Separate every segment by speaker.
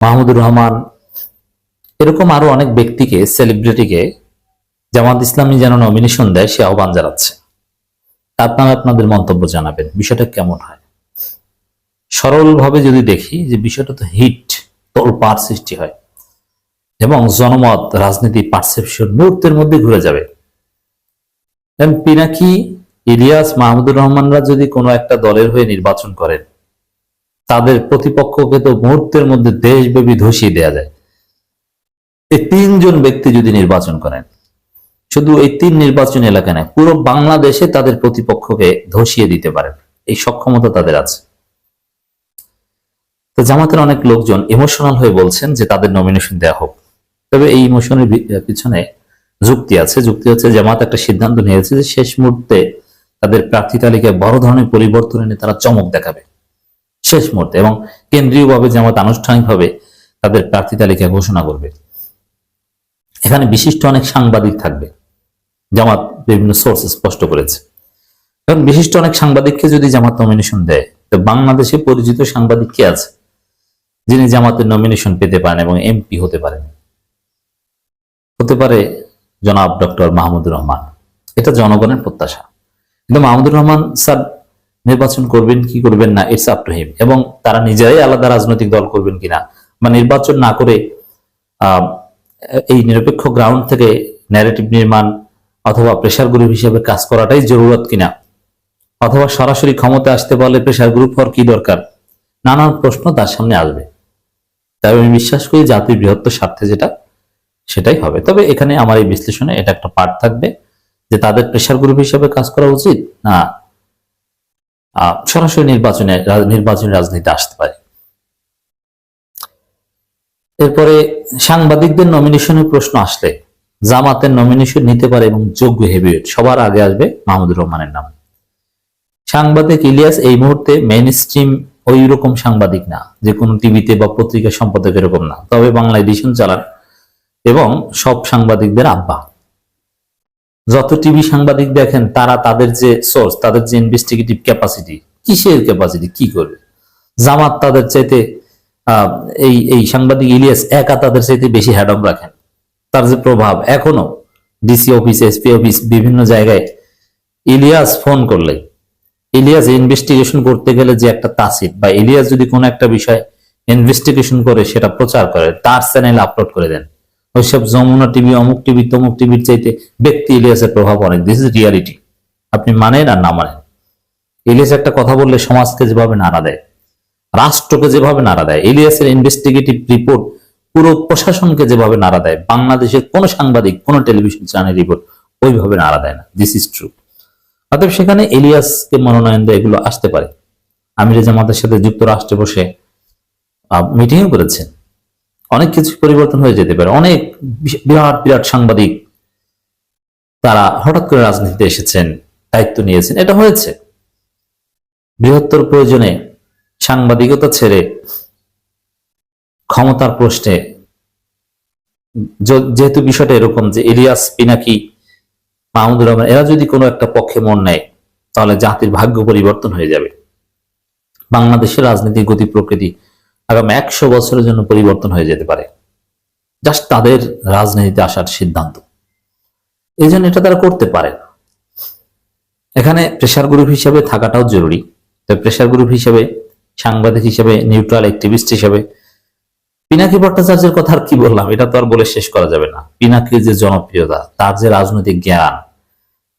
Speaker 1: মাহমুদুর রহমান, এরকম আরও অনেক ব্যক্তিকে সেলিব্রিটিকে জামাত ইসলামী যেন নমিনেশন দেয়, সে আহ্বান জানাচ্ছে। আপনারা আপনাদের মন্তব্য জানাবেন, বিষয়টা কেমন হয়? সরলভাবে যদি দেখি যে বিষয়টা তো হিট, তোলপাড় সৃষ্টি হয়, এবং জনমত, রাজনীতি পারসেপশন মুহূর্তের মধ্যে ঘুরে যাবে। পিনাকি ইলিয়াস মাহমুদুর রহমানরা যদি কোনো একটা দলের হয়ে নির্বাচন করেন তাদের প্রতিপক্ষকে তো মুহূর্তের মধ্যে দেশব্যাপী ধসিয়ে দেওয়া যায়। এই তিনজন ব্যক্তি যদি নির্বাচন করেন, শুধু এই তিন নির্বাচন এলাকা নয়, পুরো বাংলাদেশে তাদের প্রতিপক্ষকে ধসিয়ে দিতে পারেন। এই সক্ষমতা তাদের আছে। তো জামাতের অনেক লোকজন ইমোশনাল হয়ে বলছেন যে তাদের নমিনেশন দেয়া হোক। তবে এই ইমোশনের পিছনে যুক্তি আছে। যুক্তি হচ্ছে জামাত একটা সিদ্ধান্ত নিয়েছে যে শেষ মুহূর্তে তাদের প্রার্থী তালিকায় বড় ধরনের পরিবর্তন এনে তারা চমক দেখাবে। শেষ মুহূর্তে এবং কেন্দ্রীয়ভাবে জামাত আনুষ্ঠানিকভাবে তাদের প্রার্থী তালিকা ঘোষণা করবে। এখানে বিশিষ্ট অনেক সাংবাদিক থাকবে, জামাত বিভিন্ন সোর্স স্পষ্ট করেছে। কারণ বিশিষ্ট অনেক সাংবাদিককে যদি জামাত নমিনেশন দেয়, তো বাংলাদেশে পরিচিত সাংবাদিক কে আছে যিনি জামাতের নমিনেশন পেতে পারেন এবং এমপি হতে পারেন? হতে পারে জনাব ডক্টর মাহমুদুর রহমান। এটা জনগণের প্রত্যাশা। কিন্তু মাহমুদুর রহমান স্যার নির্বাচন করবেন কি করবেন না ইটস আপ টু হিম এবং তারা নিজেরাই আলাদা রাজনৈতিক দল করবেন কিনা, বা নির্বাচন না করে এই নিরপেক্ষ গ্রাউন্ড থেকে ন্যারেটিভ নির্মাণ অথবা প্রেশার গ্রুপ হিসেবে কাজ করাটাই জরুরত কিনা, অথবা সরাসরি ক্ষমতা আসতে পারলে প্রেশার গ্রুপ হওয়ার কি দরকার, নানান প্রশ্ন তার সামনে আসবে। তাই আমি বিশ্বাস করি জাতির বৃহত্তর স্বার্থে যেটা, সেটাই হবে। তবে এখানে আমার এই বিশ্লেষণে এটা একটা পার্ট থাকবে, যে তাদের প্রেশার গ্রুপ হিসেবে কাজ করা উচিত না সরাসরি নির্বাচনে নির্বাচনী রাজনীতি আসতে পারে। এরপরে সাংবাদিকদের নমিনেশনের প্রশ্ন আসলে, জামাতের নমিনেশন নিতে পারে এবং যোগ্য হেভিওয়েট সবার আগে আসবে মাহমুদুর রহমানের নাম। সাংবাদিক ইলিয়াস এই মুহূর্তে মেন স্ট্রিম ওই রকম সাংবাদিক না, যে কোনো টিভিতে বা পত্রিকা সম্পাদক এরকম না। তবে বাংলা এডিশন চালান এবং সব সাংবাদিকদের আব্বা যত টিভি সাংবাদিক দেখেন, তারা তাদের যে সোর্স তাদের যে ইনভেস্টিগেটিভ ক্যাপাসিটি কিসের ক্যাপাসিটি কি করবে জামাত তাদের চাইতে এই এই সাংবাদিক ইলিয়াস একা তাদের চাইতে বেশি হ্যাডম রাখেন। তার যে প্রভাব, এখনও ডিসি অফিস এসপি অফিস বিভিন্ন জায়গায় ইলিয়াস ফোন করলে, ইলিয়াস ইনভেস্টিগেশন করতে গেলে যে একটা তাসির, বা ইলিয়াস যদি কোনো একটা বিষয় ইনভেস্টিগেশন করে, সেটা প্রচার করে, তার চ্যানেল আপলোড করে দেন। ওইসব যমুনা টিভি, অমুক টিভি, তমুক টিভির চাইতে ব্যক্তি ইলিয়াসের প্রভাব অনেক। দিস ইজ রিয়ালিটি আপনি মানেন আর না মানেন। ইলিয়াস একটা কথা বললে সমাজকে যেভাবে নাড়া দেয়, রাষ্ট্রকে যেভাবে নাড়া দেয়, ইলিয়াসের ইনভেস্টিগেটিভ রিপোর্ট পুরো প্রশাসনকে যেভাবে নাড়া দেয়, বাংলাদেশের কোনো সাংবাদিক, কোন টেলিভিশন চ্যানেল রিপোর্ট ওইভাবে নাড়া দেয় না। দিস ইজ ট্রু অতএব সেখানে ইলিয়াসকে মনোনয়ন দেয় এগুলো আসতে পারে। আমির জামাতের সাথে যুক্তরাষ্ট্রে বসে মিটিংও করেছেন। অনেক কিছু পরিবর্তন হয়ে যেতে পারে। অনেক বিরাট বিরাট সাংবাদিক তারা হঠাৎ করে রাজনীতিতে এসেছেন, দায়িত্ব নিয়েছেন। এটা হয়েছে। বৃহত্তর প্রয়োজনে সাংবাদিকতা ছেড়ে ক্ষমতার প্রশ্নে যেহেতু বিষয়টা এরকম যে ইলিয়াস পিনাকি, মাহমুদুর রহমান, এরা যদি কোনো একটা পক্ষে মন নেয়, তাহলে জাতির ভাগ্য পরিবর্তন হয়ে যাবে। বাংলাদেশের রাজনীতির গতি, প্রকৃতি আগামী একশো বছরের জন্য পরিবর্তন হয়ে যেতে পারে। জাস্ট তাদের রাজনীতিতে আসার সিদ্ধান্ত। এই জন্য এটা তারা করতে পারে এখানে প্রেশার গ্রুপ হিসেবে থাকাটাও জরুরি। প্রেশার গ্রুপ হিসেবে, সাংবাদিক হিসেবে নিউট্রাল অ্যাক্টিভিস্ট হিসেবে, পিনাকি ভট্টাচার্যের কথা আর কি বললাম, এটা তো আর বলে শেষ করা যাবে না। পিনাকির যে জনপ্রিয়তা, তার যে রাজনৈতিক জ্ঞান,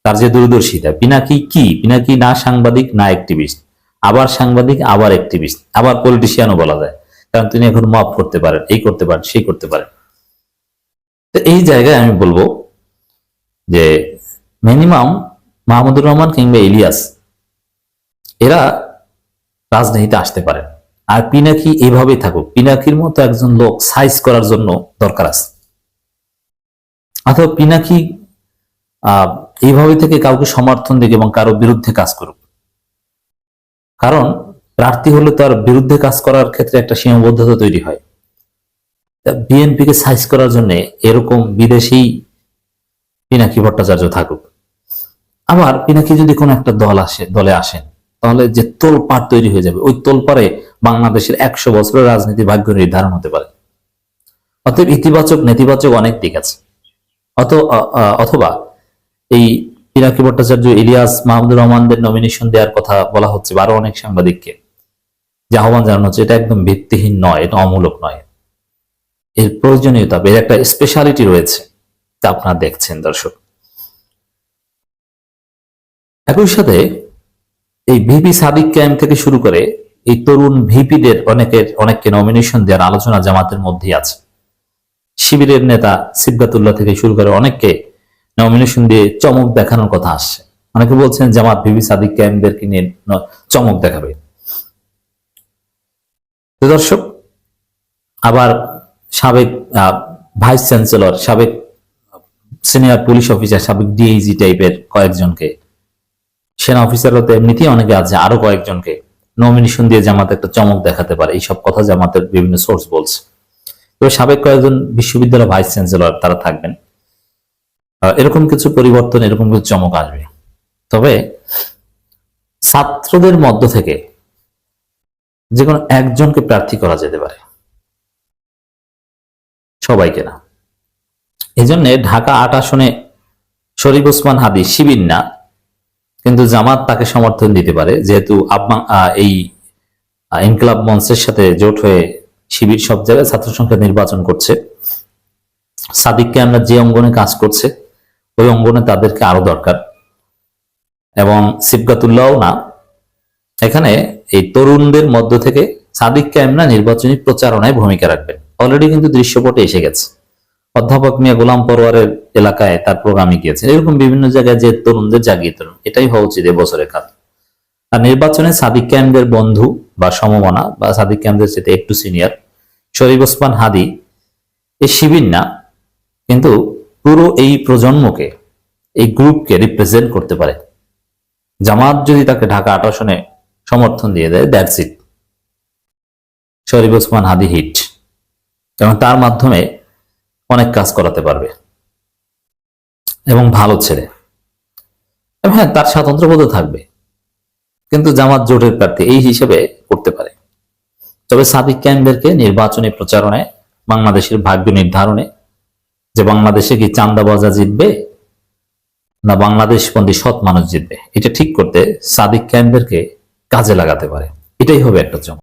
Speaker 1: তার যে দূরদর্শিতা, পিনাকি কি? পিনাকি না সাংবাদিক, না অ্যাক্টিভিস্ট আবার সাংবাদিক, আবার অ্যাক্টিভিস্ট আবার পলিটিশিয়ানও বলা যায়। কারণ তিনি এখন মাফ করতে পারেন, এই করতে পারেন, সেই করতে পারেন। তো এই জায়গায় আমি বলব যে মিনিমাম মাহমুদুর রহমান কিংবা ইলিয়াস এরা রাজনীতিতে আসতে পারেন। আর পিনাকি এইভাবেই থাকুক। পিনাকির মতো একজন লোক সাইজ করার জন্য দরকার আছে। অথবা পিনাকি এইভাবে থেকে কাউকে সমর্থন দিক এবং কারও বিরুদ্ধে কাজ করুক। কারণ প্রার্থী হলে তার বিরুদ্ধে কাজ করার ক্ষেত্রে একটা সীমাবদ্ধতা তৈরি হয়। বিএনপি কে সাইজ করার জন্য এরকম বিদেশি পিনাকি ভট্টাচার্য থাকুক। আবার পিনাকি যদি কোনো একটা দল আসে, দলে আসেন, তাহলে যে তোলপাড় তৈরি হয়ে যাবে। ওই তোলপাড়ে বাংলাদেশের একশো বছরের রাজনীতি ভাগ্য নির্ধারণ হতে পারে। অতএব ইতিবাচক, নেতিবাচক অনেক দিক আছে। অত অথবা এই পিনাকি ভট্টাচার্য ইলিয়াস মাহমুদুর রহমানদের নমিনেশন দেওয়ার কথা বলা হচ্ছে আরও অনেক সাংবাদিককে। যে আহ্বান জানানো হচ্ছে, এটা একদম ভিত্তিহীন নয়, এটা অমূলক নয়। এর প্রয়োজনীয়তা, এর একটা স্পেশালিটি রয়েছে তা আপনারা দেখছেন, দর্শক। একই সাথে এই ভিপি সাদিক ক্যাম্প থেকে শুরু করে এই তরুণ ভিপিদের অনেকের, অনেককে নমিনেশন দেওয়ার আলোচনা জামাতের মধ্যে আছে। শিবিরের নেতা সিবগাতুল্লাহ থেকে শুরু করে অনেককে নমিনেশন দিয়ে চমক দেখানোর কথা আসছে। অনেকে বলছেন জামাত ভিপি সাদিক ক্যাম্পদেরকে নিয়ে চমক দেখাবে। দর্শক, আবার সাবেক ভাইস চ্যান্সেলর সাবেক সিনিয়র পুলিশ অফিসার সাবেক ডিআইজি টাইপের কয়েকজনকে, সেনা অফিসাররা তো এমনিতেই অনেকে আছে, আরও কয়েকজনকে নমিনেশন দিয়ে জামাত একটা চমক দেখাতে পারে। এইসব কথা জামাতের বিভিন্ন সোর্স বলছে। তবে সাবেক কয়েকজন বিশ্ববিদ্যালয় ভাইস চ্যান্সেলর তারা থাকবেন। এরকম কিছু পরিবর্তন, এরকম কিছু চমক আসবে। তবে ছাত্রদের মধ্য থেকে যে কোনো একজনকে প্রার্থী করা যেতে পারে। সবাইকে না। এই জন্য ঢাকা আট আসনে শরীফ ওসমান হাদি শিবির না, কিন্তু জামাত তাকে সমর্থন দিতে পারে। যেহেতু এই ইনকলাব মঞ্চের সাথে জোট হয়ে শিবির সব জায়গায় ছাত্র সংখ্যা নির্বাচন করছে। সাদিককে আমরা যে অঙ্গনে কাজ করছে, ওই অঙ্গনে তাদেরকে আরও দরকার। এবং সিবগাতুল্লাহও না এখানে এই তরুণদের মধ্য থেকে সাদিক ক্যামরা নির্বাচনী প্রচারণায় ভূমিকা রাখবেন। অলরেডি কিন্তু দৃশ্যপটে এসে গেছে। অধ্যাপক মিয়া গোলাম পরোয়ারের এলাকায় তার প্রোগ্রামে গিয়েছেন এরকম বিভিন্ন জায়গায় যে তরুণদের জাগিয়ে তরুণ এটাই হওয়া উচিত এবছরের কাজ আর নির্বাচনে সাদিক ক্যামদের বন্ধু বা সমমনা বা সাদিক ক্যামদের সাথে একটু সিনিয়র শরীফ ওসমান হাদি, এ শিবির না, কিন্তু পুরো এই প্রজন্মকে, এই গ্রুপকে রিপ্রেজেন্ট করতে পারে। জামাত যদি তাকে ঢাকা আট আসনে সমর্থন দিয়ে দেয় that's it Sharif Osman Hadi hit এবং তার মাধ্যমে অনেক কাজ করাতে পারবে। এবং ভালো ছেলে। এবং হ্যাঁ তার স্বাতন্ত্র্যবোধ থাকবে। কিন্তু জামাত জোটের প্রার্থী এই হিসেবে করতে পারে। তবে সাদিক ক্যাম্পেরকে নির্বাচনী প্রচারণায় বাংলাদেশের ভাগ্য নির্ধারণে, যে বাংলাদেশে কি চান্দা চান্দাবাজা জিতবে, না বাংলাদেশ বন্দী সৎ মানুষ জিতবে, এটা ঠিক করতে সাদিক ক্যাম্পেরকে কাজে লাগাতে পারে। এটাই হবে একটা চমক।